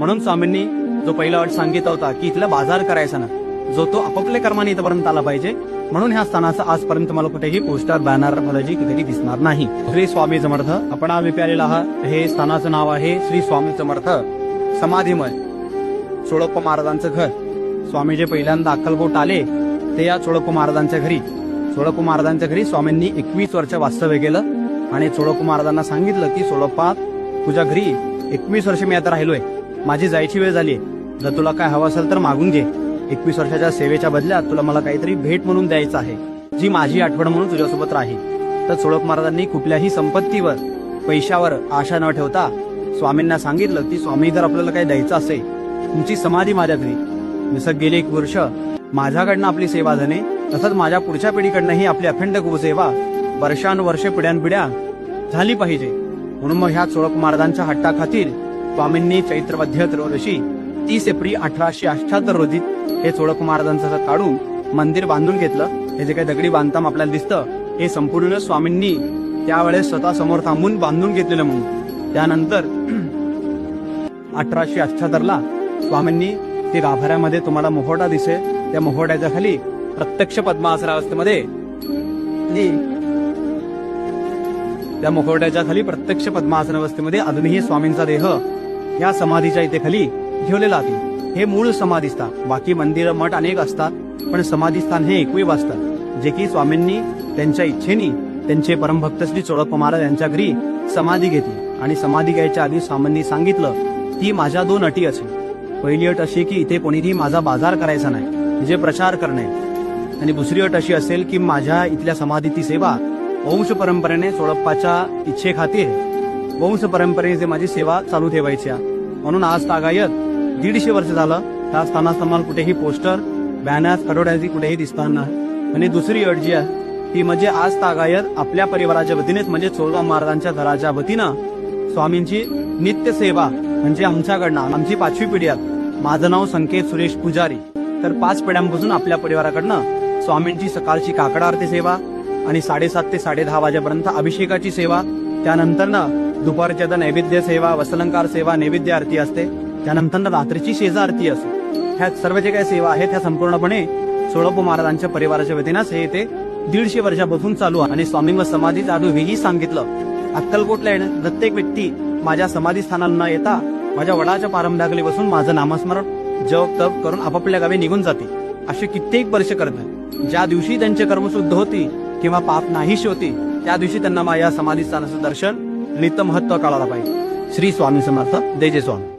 म्हणून स्वामींनी जो पहिला अट सांगितला होता की इथला बाजार करायचा ना जो तो आपापल्या कर्माने इथपर्यंत आला पाहिजे म्हणून ह्या स्थानाचा आजपर्यंत मला कुठेही पोस्टर बॅनर फलजी कुठेही दिसणार नाही. श्री स्वामी समर्थ आपण आम्ही प्यालेला आहात. हे स्थानाचं नाव आहे श्री स्वामी समर्थ समाधीमय चोळप्प महाराजांचं घर. स्वामी जे पहिल्यांदा अक्कलकोट आले ते या चोळप्प महाराजांच्या घरी. चोळप्प महाराजांच्या घरी स्वामींनी एकवीस वर्ष वास्तव्य केलं आणि चोळप्प महाराजांना सांगितलं की चोळप्पा तुझ्या घरी एकवीस वर्ष मी आता राहिलोय. माझी जायची वेळ झाली. जर तुला काय हवं असेल तर मागून घे. एकवीस वर्षाच्या सेवेच्या बदल्यात तुला मला काहीतरी भेट म्हणून द्यायचं आहे. जी माझी आठवण म्हणून तुझ्यासोबत राहील. तर चोळप महाराजांनी कुठल्याही संपत्तीवर पैशावर आशा न ठेवता स्वामींना सांगितलं की स्वामी जर आपल्याला काही द्यायचं असेल तुमची समाधी माझ्या घरी. जसं गेले एक वर्ष माझ्याकडनं आपली सेवा झाली तसंच माझ्या पुढच्या पिढीकडनंही आपली अखंड सेवा वर्षानुवर्षे पिढ्यानपिढ्या झाली पाहिजे. म्हणून मग ह्या चोळक महाराजांच्या हट्टाखातीर स्वामींनी चैत्रवध्य त्रयोदशी तीस एप्रिल अठराशे अठ्याहत्तर रोजी हे चोळप महाराजांचं काढून मंदिर बांधून घेतलं. हे जे काही दगडी बांधकाम आपल्याला दिसतं हे संपूर्ण स्वामींनी त्यावेळेस स्वतः समोर थांबून बांधून घेतलेलं म्हणून. त्यानंतर अठराशे अठ्याहत्तरला स्वामींनी ते गाभाऱ्यामध्ये तुम्हाला मोहोडा दिसेल. त्या मोहोड्याच्या खाली प्रत्यक्ष पद्मासनावस्थेमध्ये त्या मोहोड्याच्या खाली प्रत्यक्ष पद्मासन अवस्थेमध्ये अजूनही स्वामींचा देह या समाधीच्या इथे खाली ठेवलेला आहे. हे मूळ समाधीस्थान. बाकी मंदिर मठ अनेक असतात पण समाधीस्थान हे एकवीव असतं जे की स्वामींनी त्यांच्या इच्छेनी त्यांचे परमभक्त श्री चोळप्प महाराज यांच्या घरी समाधी घेतली. आणि समाधी घ्यायच्या आधी स्वामींनी सांगितलं ती माझ्या दोन अटी असेल पहिली अट अशी की इथे कोणीही माझा बाजार करायचा नाही म्हणजे प्रचार करणे. आणि दुसरी अट अशी असेल की माझ्या इथल्या समाधीची सेवा वंश परंपरेने सोळप्पाच्या इच्छेखातीर वंश परंपरेने माझी सेवा चालू ठेवायची आहे. म्हणून आज तागायत दीडशे वर्ष झालं. त्या स्थानात कुठेही पोस्टर बॅनर्स कडवड्याची कुठेही दिसताना आणि दुसरी अट जी आहे ती म्हणजे आज तागायत आपल्या परिवाराच्या वतीनेच म्हणजे चोरगाव महाराजांच्या घराच्या वतीनं स्वामींची नित्य सेवा म्हणजे आमच्याकडनं आमची पाचवी पिढी आहे. माझं नाव संकेत सुरेश पुजारी. तर पाच पिढ्यांपासून आपल्या परिवाराकडनं स्वामींची सकाळची काकड आरती सेवा आणि साडेसात ते साडेदहा वाजेपर्यंत अभिषेकाची सेवा. त्यानंतर ना दुपारच्या द नैवेद्य सेवा वसलंकार सेवा नैवेद्य आरती असते. त्यानंतर रात्रीची शेजा आरती असते. ह्या सर्व जे काही सेवा आहेत ह्या संपूर्णपणे सोळप महाराजांच्या परिवाराच्या वतीनंच हे ते दीडशे वर्षापासून चालू आहे. आणि स्वामी व समाधी चालू हेही सांगितलं. अक्कलकोटला येणं प्रत्येक व्यक्ती माझ्या समाधी स्थानाला न येता माझ्या वडाच्या पारंब्याखाली बसून माझं नामस्मरण जप तप करून आपापल्या गावी निघून जाते. असे कित्येक वर्ष करतात ज्या दिवशी त्यांचे कर्म शुद्ध होती किंवा पाप नाहीशी होती त्या दिवशी त्यांना माझ्या समाधी स्थानाचं दर्शन नित्य महत्त्व कळायला पाहिजे. श्री स्वामी समर्थ. देजे स्वामी.